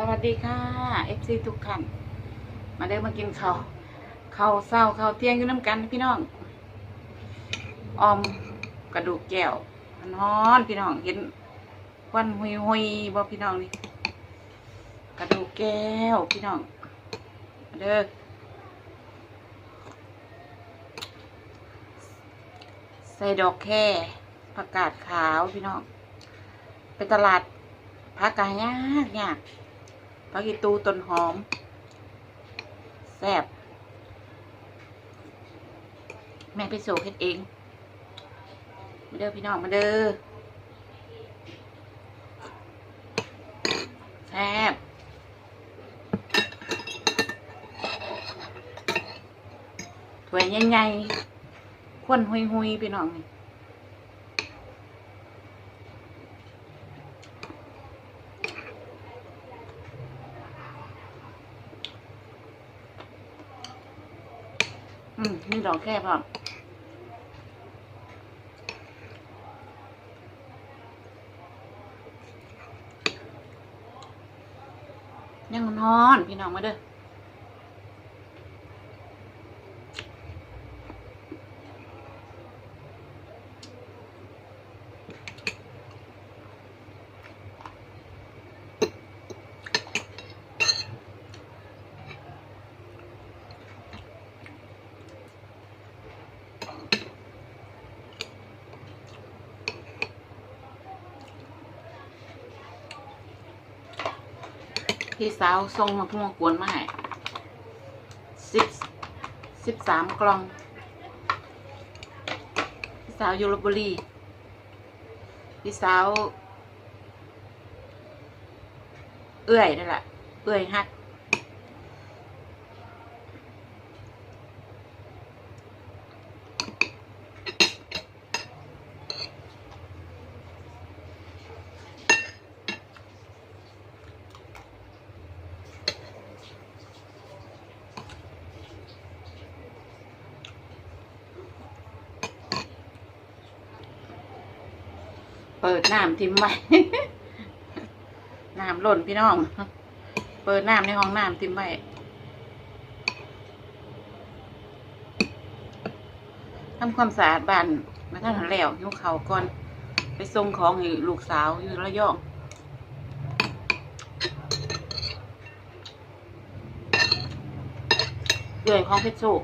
สวัสดีค่ะ FC ทุกท่านมาเด้อมากินข้าวข้าวเศร้าข้าวเที่ยงอยู่น้ำกันพี่น้องออมกระดูกแก้วมันฮ้อนพี่น้องเห็นควันหุยหุยๆบ่พี่น้องนี่กระดูกแก้วพี่น้องมาเด้อใส่ดอกแค่ผักกาดขาวพี่น้องไปตลาดผักกาดยากยาก ผักอีตูต้นหอม แซ่บ แม่ไปโศกเฮ็ดเอง มาเด้อพี่น้องมาเด้อ แซ่บถ้วยใหญ่ๆควนหุยๆพี่น้องนี่ อืมนี่ดอกแค่พอยังนอนพี่น้องมาเด้อ พี่สาวส่งมาพุ่งกวนมาให้สิบสิบสามกล่อง พี่สาวยูโรบุรี พี่สาว เอื้อยนั่นแหละเอื้อยฮัก ปิดน้ำทิ้มไว้ น้ำหล่นพี่น้อง เปิดน้ำในห้องน้ำทิ้มไว้ทำความสะอาดบ้านมาท่านแล้วยุเขาก่อน ไปส่งของให้ลูกสาวอยู่ระยองเดือยของเพชรโชค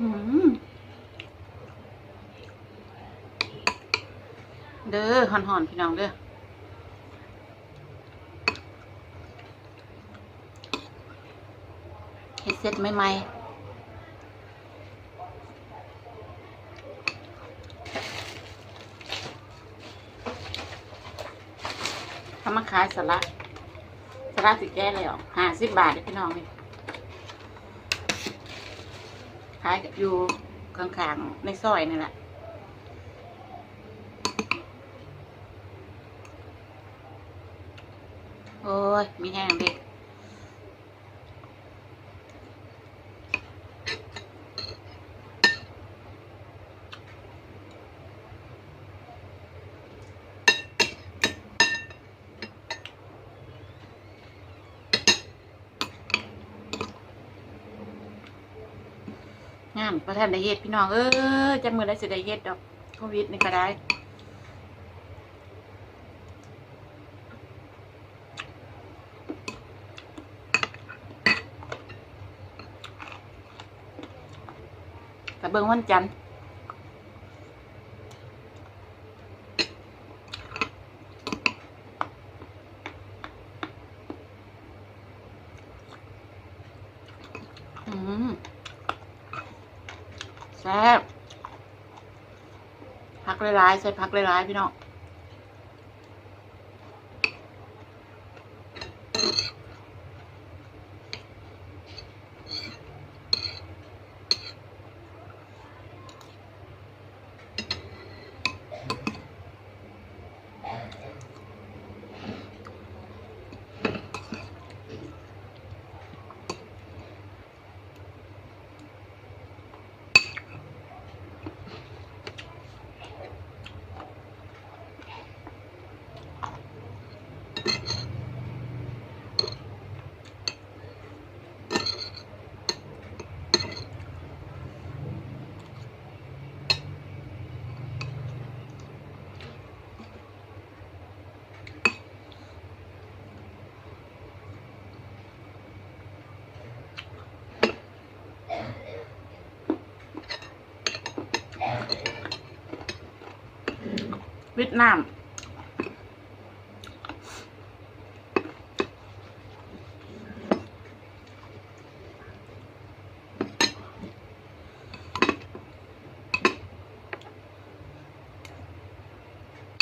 เด้อหอนหอนๆพี่น้องเด้อเฮ็ดเสร็จใหม่ๆทำมาขายสละสละสิแก้เลยหรอห้าสิบบาทเด้อพี่น้องนี่ ขายอยู่ข้างๆในซอยนี่แหละโอ้ย มีแห้งเด็กานประทานได้เฮ็ดพี่น้องเออจะมือได้สิได้เฮ็ดดอกโควิดนี่ก็ได้แต่เบิ่งวันจันทร์อืมแซ่บพักหลายๆใส่พักหลายๆพี่น้อง ปิดน้